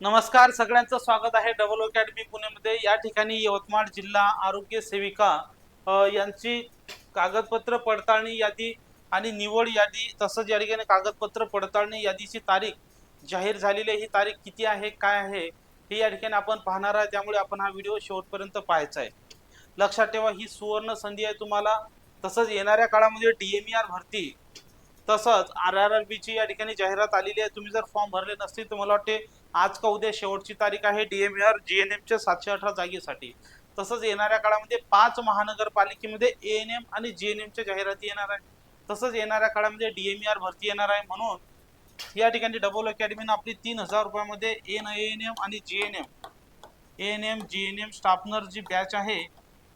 नमस्कार सगळ्यांचं स्वागत आहे डबल अकॅडमी पुणेमध्ये. या ठिकाणी यवतमाळ जिल्हा आरोग्य सेविका यांची कागदपत्र पडताळणी यादी आणि निवड यादी तसंच या ठिकाणी कागदपत्र पडताळणी यादीची तारीख जाहीर झालेली आहे. ही तारीख किती आहे काय आहे हे या ठिकाणी आपण पाहणार आहे. त्यामुळे आपण हा व्हिडिओ शेवटपर्यंत पाहायचा आहे. लक्षात ठेवा ही सुवर्ण संधी आहे तुम्हाला. तसंच येणाऱ्या काळामध्ये डीएमईआर भरती. तसंच आर आर आर बीची या ठिकाणी जाहिरात आलेली आहे. तुम्ही जर फॉर्म भरले नसतील तर मला वाटते आज का उद्या शेवटची तारीख आहे. डीएमआर जीएनएमच्या सातशे अठरा जागेसाठी. तसंच येणाऱ्या काळामध्ये पाच महानगरपालिकेमध्ये एएनएम आणि जीएनएमच्या जाहिराती येणार आहे. तसंच येणाऱ्या काळामध्ये डीएमआर भरती येणार आहे. म्हणून या ठिकाणी डबल अकॅडमीनं आपली तीन हजार रुपयामध्ये एन एन एम आणि GNM N M G N M स्टाफनर G batch आहे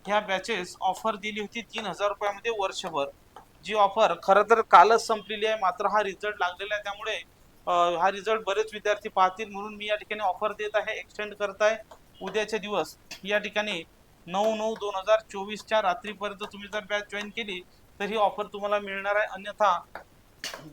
ह्या बॅचेस ऑफर दिली होती तीन हजार रुपयामध्ये वर्षभर. जी ऑफर खरं तर कालच संपलेली आहे. मात्र हा रिझल्ट लागलेला आहे. त्यामुळे हा रिझल्ट बरेच विद्यार्थी पाहतील म्हणून मी या ठिकाणी ऑफर देत आहे एक्सटेंड करत आहे. उद्याचे दिवस या ठिकाणी नऊ नऊ दोन हजार चोवीसच्या रात्रीपर्यंत तुम्ही जर बॅच जॉईन केली तर ही ऑफर तुम्हाला मिळणार आहे. अन्यथा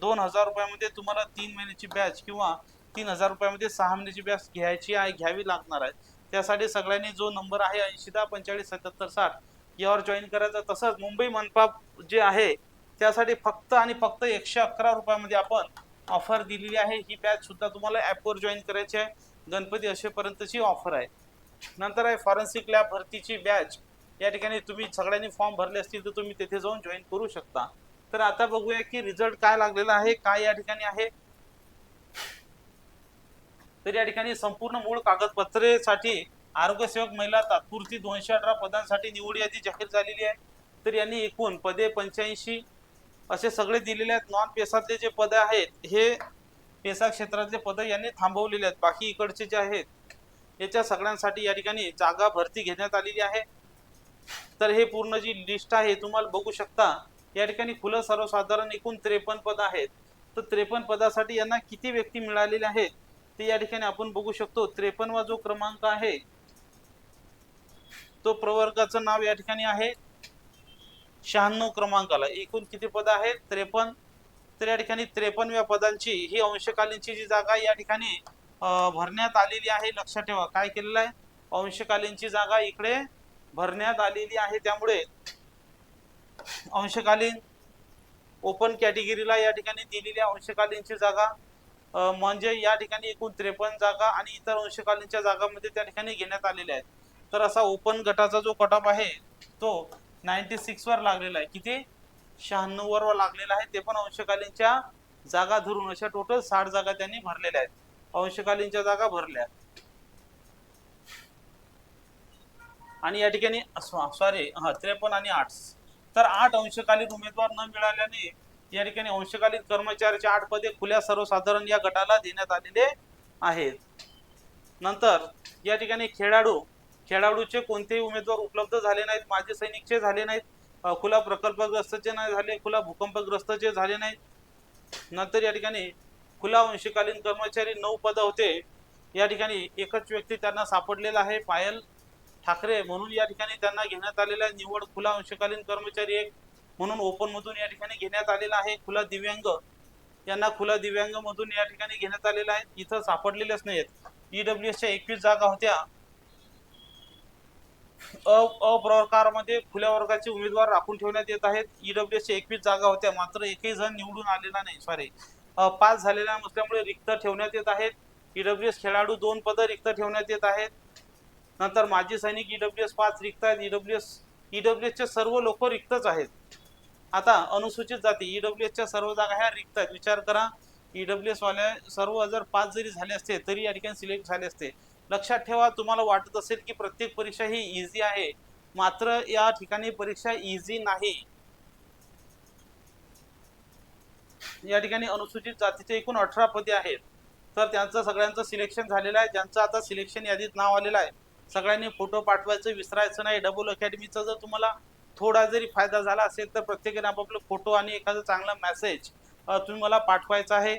दोन हजार रुपयामध्ये तुम्हाला तीन महिन्याची बॅच किंवा तीन हजार रुपयामध्ये सहा महिन्याची बॅच घ्यायची आहे घ्यावी लागणार आहे. त्यासाठी सगळ्यांनी जो नंबर आहे ऐंशी दहा पंचेचाळीस सत्याहत्तर साठ यावर जॉईन करायचा. तसंच मुंबई मनपा जे आहे त्यासाठी फक्त आणि फक्त एकशे अकरा रुपयामध्ये आपण ऑफर दिलेली आहे. ही बॅच सुद्धा तुम्हाला ॲपवर जॉईन करायची आहे. गणपती असेपर्यंतची ऑफर आहे. नंतर आहे फॉरेन्सिक लॅब भरतीची बॅच या ठिकाणी तुम्ही सगळ्यांनी फॉर्म भरले असतील तर तुम्ही तेथे जाऊन जॉईन करू शकता. तर आता बघूया की रिझल्ट काय लागलेला आहे काय या ठिकाणी आहे. तर या ठिकाणी संपूर्ण मूळ कागदपत्रेसाठी आरोग्यसेवक महिला तात्पुरती दोनशे अठरा पदांसाठी निवड यादी जाहीर झालेली आहे. तर यांनी एकूण पदे पंच्याऐंशी असे सगळे दिलेले आहेत. नॉन पेसातले जे पद आहेत हे पेसा क्षेत्रातले पद यांनी थांबवलेले आहेत. बाकी इकडचे जे आहेत याच्या सगळ्यांसाठी या ठिकाणी जागा भरती घेण्यात आलेली आहे. तर हे पूर्ण जी लिस्ट आहे तुम्हाला बघू शकता या ठिकाणी खुलं सर्वसाधारण एकूण त्रेपन्न पद आहेत. तर त्रेपन्न पदासाठी यांना किती व्यक्ती मिळालेल्या आहेत ते या ठिकाणी आपण बघू शकतो. त्रेपन्नवा जो क्रमांक आहे तो प्रवर्गाचं नाव या ठिकाणी आहे. शहाण्णव क्रमांकाला. एकूण किती पद आहेत? त्रेपन्न. तर या ठिकाणी त्रेपन्नव्या पदांची ही अंशकालीनची जी जागा या ठिकाणी भरण्यात आलेली आहे. लक्षात ठेवा काय केलेलं आहे? अंशकालीनची जागा इकडे भरण्यात आलेली आहे. त्यामुळे अंशकालीन ओपन कॅटेगरीला या ठिकाणी दिलेल्या अंशकालीनची जागा. म्हणजे या ठिकाणी एकूण त्रेपन्न जागा आणि इतर अंशकालीनच्या जागामध्ये त्या ठिकाणी घेण्यात आलेल्या आहेत. तर असा ओपन गटाचा जो कटऑफ आहे तो नाईन्टी सिक्स वर लागलेला आहे. किती? शहाण्णव वर लागलेला आहे. ते पण अंशकालीनच्या जागा धरून अशा टोटल साठ जागा त्यांनी भरलेल्या आहेत. अंशकालीनच्या जागा भरल्या आणि या ठिकाणी सॉरी हा त्रेपन्न आणि आठ. तर आठ अंशकालीन उमेदवार न मिळाल्याने या ठिकाणी अंशकालीन कर्मचाऱ्याचे आठ पदे खुल्या सर्वसाधारण या गटाला देण्यात आलेले आहेत. नंतर या ठिकाणी खेळाडू खेळाडूचे कोणतेही उमेदवार उपलब्ध झाले नाहीत माजी सैनिकचे झाले नाहीत खुला प्रकल्पग्रस्तचे नाही झाले खुला भूकंपग्रस्तचे झाले नाहीत. नंतर या ठिकाणी खुला अंशकालीन कर्मचारी नऊ पद होते. या ठिकाणी एकच व्यक्ती त्यांना सापडलेला आहे पायल ठाकरे. म्हणून या ठिकाणी त्यांना घेण्यात आलेला आहे निवड खुला अंशकालीन कर्मचारी एक. म्हणून ओपनमधून या ठिकाणी घेण्यात आलेला आहे खुला दिव्यांग. यांना खुला दिव्यांग मधून या ठिकाणी घेण्यात आलेला आहे. इथं सापडलेलेच नाहीत. ईडब्ल्यू एसच्या एकवीस जागा होत्या. अ अ प्रकारामध्ये खुल्या वर्गाचे उमेदवार राखून ठेवण्यात येत आहेत. ईडब्ल्यू एकवीस जागा होत्या. मात्र एकही जण निवडून आलेला नाही. सॉरी पास झालेला नसल्यामुळे रिक्त ठेवण्यात येत आहेत. ईडब्ल्यूएस खेळाडू दोन पद रिक्त ठेवण्यात येत आहेत. नंतर माजी सैनिक ईडब्ल्यूएस पाच रिक्त आहेत ईडब्ल्यूएस ईडब्ल्यूएसचे सर्व लोक रिक्तच आहेत. आता अनुसूचित जाती. ईडब्ल्यूएसच्या सर्व जागा ह्या रिक्त आहेत विचार करा. ईडब्ल्यूएस वाल्या सर्व जर पाच जरी झाले असते तरी या ठिकाणी सिलेक्ट झाले असते. लक्षात ठेवा तुम्हाला वाटत असेल की प्रत्येक परीक्षा ही इझी आहे. मात्र या ठिकाणी परीक्षा इझी नाही. या ठिकाणी अनुसूचित जातीचे एकूण अठरा पदे आहेत. तर त्यांचं सगळ्यांचं सिलेक्शन झालेलं आहे. ज्यांचं आता सिलेक्शन यादीत नाव आलेलं आहे सगळ्यांनी फोटो पाठवायचं विसरायचं नाही. डबल अकॅडमीचा जर तुम्हाला थोडा जरी फायदा झाला असेल तर प्रत्येकाने आपापले फोटो आणि एखादा चांगला मेसेज तुम्ही मला पाठवायचा आहे.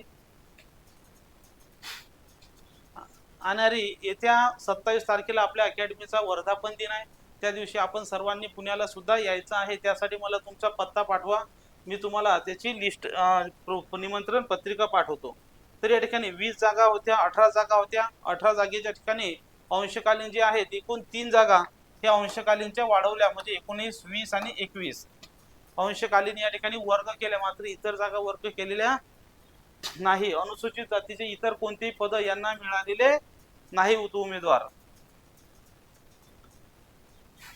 आणि येत्या सत्तावीस तारखेला आपल्या अकॅडमीचा वर्धापन दिन आहे. त्या दिवशी आपण सर्वांनी पुण्याला सुद्धा यायचं आहे. त्यासाठी मला तुमचा पत्ता पाठवा. मी तुम्हाला त्याची लिस्ट निमंत्रण पत्रिका पाठवतो. तर या ठिकाणी वीस जागा होत्या अठरा जागा होत्या. अठरा जागेच्या ठिकाणी अंशकालीन जे आहेत एकूण तीन जागा हे अंशकालीनच्या वाढवल्या म्हणजे एकोणीस वीस आणि एकवीस. अंशकालीन या ठिकाणी वर्ग केल्या मात्र इतर जागा वर्ग केलेल्या नाही. अनुसूचित जातीचे इतर कोणतेही पद यांना मिळालेले नाही उमेदवार.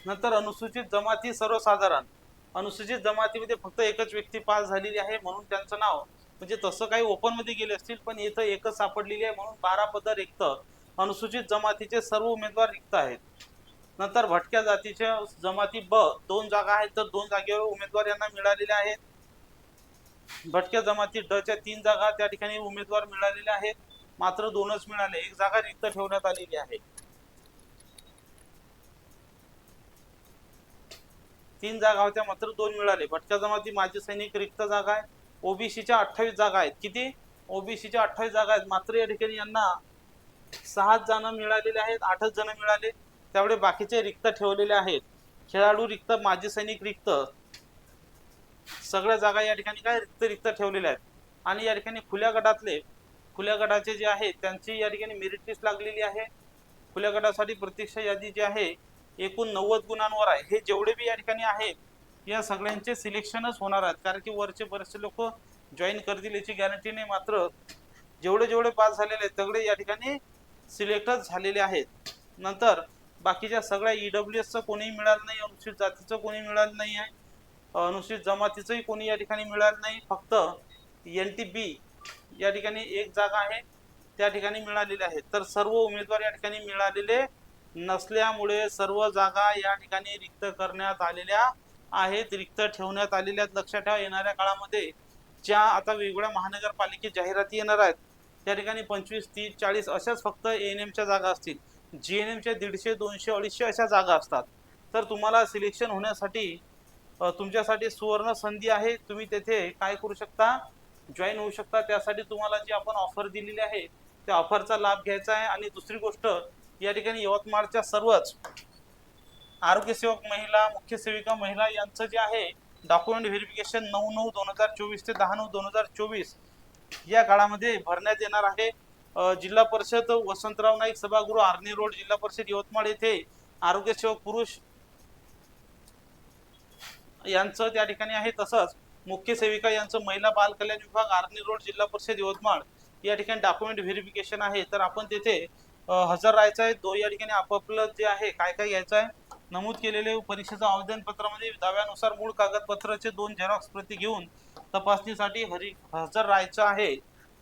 नंतर अनुसूचित जमाती सर्वसाधारण. अनुसूचित जमातीमध्ये फक्त एकच व्यक्ती पास झालेली आहे म्हणून त्यांचं नाव म्हणजे तसं काही ओपनमध्ये गेले असतील पण इथं एकच सापडलेली आहे म्हणून बारा पद रिक्त अनुसूचित जमातीचे सर्व उमेदवार रिक्त आहेत. नंतर भटक्या जातीच्या जमाती ब दोन जागा आहेत तर दोन जागेवर उमेदवार यांना मिळालेल्या आहेत. भटक्या जमाती ड च्या तीन जागा त्या ठिकाणी उमेदवार मिळालेले आहेत. मात्र दोनच मिळाले. एक जागा रिक्त ठेवण्यात आलेली आहे. तीन जागा होत्या मात्र दोन मिळाले. भटक्या जमाती माजी सैनिक रिक्त जागा आहे. ओबीसीच्या अठ्ठावीस जागा आहेत. किती? ओबीसीच्या अठ्ठावीस जागा आहेत. मात्र या ठिकाणी यांना सहा जण मिळालेले आहेत आठच जण मिळाले. त्यामुळे बाकीचे रिक्त ठेवलेले आहेत. खेळाडू रिक्त माजी सैनिक रिक्त. सगळ्या जागा या ठिकाणी काय? रिक्त रिक्त ठेवलेल्या आहेत. आणि या ठिकाणी खुल्या गटातले खुल्या गटाचे जे आहे त्यांची या ठिकाणी मेरिट लिस्ट लागलेली आहे. खुल्या गटासाठी प्रतीक्षा यादी जी आहे एकूण नव्वद गुणांवर आहे. हे जेवढे बी या ठिकाणी आहेत या सगळ्यांचे सिलेक्शनच होणार आहेत. कारण की वरचे बरेचसे लोक जॉईन करतील याची गॅरंटी नाही मात्र जेवढे जेवढे पास झालेले आहेत तेवढे या ठिकाणी सिलेक्टच झालेले आहेत. नंतर बाकीच्या सगळ्या ईडब्ल्यू एसचं कोणीही मिळालं नाही अनुसूचित जातीचं कोणी मिळालं नाही आहे अनुसूचित जमातीचंही कोणी या ठिकाणी मिळालं नाही. फक्त एन टी बी या ठिकाणी एक जागा आहे त्या ठिकाणी मिळालेल्या आहेत तर सर्व उमेदवार या ठिकाणी मिळालेले नसल्यामुळे सर्व जागा या ठिकाणी रिक्त करण्यात आलेल्या आहेत रिक्त ठेवण्यात आलेल्या आहेत. लक्षात ठेवा येणाऱ्या काळामध्ये ज्या आता वेगवेगळ्या महानगरपालिकेत जाहिराती येणार आहेत त्या ठिकाणी पंचवीस तीस चाळीस अशाच फक्त एन एमच्या जागा असतील. जी एन एमच्या दीडशे दोनशे अडीचशे अशा जागा असतात. तर तुम्हाला सिलेक्शन होण्यासाठी तुमच्यासाठी सुवर्ण संधी आहे. तुम्ही तेथे काय करू शकता? जॉईन होऊ शकता. त्यासाठी तुम्हाला जी आपण ऑफर दिलेली आहे त्या ऑफरचा लाभ घ्यायचा आहे. आणि दुसरी गोष्ट या ठिकाणी यवतमाळच्या सर्वच आरोग्य सेवक महिला मुख्य सेविका महिला यांचं जे आहे डॉक्युमेंट व्हेरिफिकेशन नऊ नऊ दोन हजार चोवीस ते दहा नऊ दोन हजार चोवीस या काळामध्ये भरण्यात येणार आहे. जिल्हा परिषद वसंतराव नाईक सभागृह आर्नी रोड जिल्हा परिषद यवतमाळ येथे आरोग्य सेवक पुरुष यांचं त्या ठिकाणी आहे. तसंच मुख्य सेविका यांचं महिला बाल कल्याण विभाग आर्नी रोड जिल्हा परिषद यवतमाळ या ठिकाणी डॉक्युमेंट व्हेरिफिकेशन आहे. तर आपण तेथे हजर राहायचं आहे. दो या ठिकाणी आपापलं जे आहे काय काय घ्यायचं आहे नमूद केलेले परीक्षेचं आवेदन पत्रामध्ये दाव्यानुसार मूळ कागदपत्राचे दोन झेरॉक्स प्रती घेऊन तपासणीसाठी हरी हजर राहायचं आहे.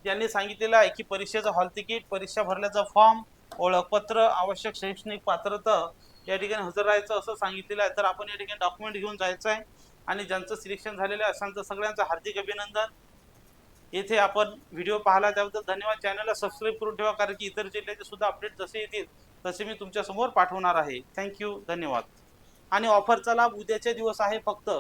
यांनी सांगितलेलं आहे की परीक्षेचं हॉल तिकीट परीक्षा भरल्याचा फॉर्म ओळखपत्र आवश्यक शैक्षणिक पात्रता या ठिकाणी हजर राहायचं असं सांगितलेलं आहे. तर आपण या ठिकाणी डॉक्युमेंट घेऊन जायचं आहे. आणि ज्यांचं सिलेक्शन झालेलं आहे अशांचं सगळ्यांचं हार्दिक अभिनंदन. येथे आपण व्हिडिओ पाहिला त्याबद्दल धन्यवाद. चॅनलला सबस्क्राईब करून ठेवा कारण की इतर जिल्ह्याचे सुद्धा अपडेट जसे येतील तसे मी तुमच्यासमोर पाठवणार आहे. थँक्यू धन्यवाद. आणि ऑफरचा लाभ उद्याचे दिवस आहे फक्त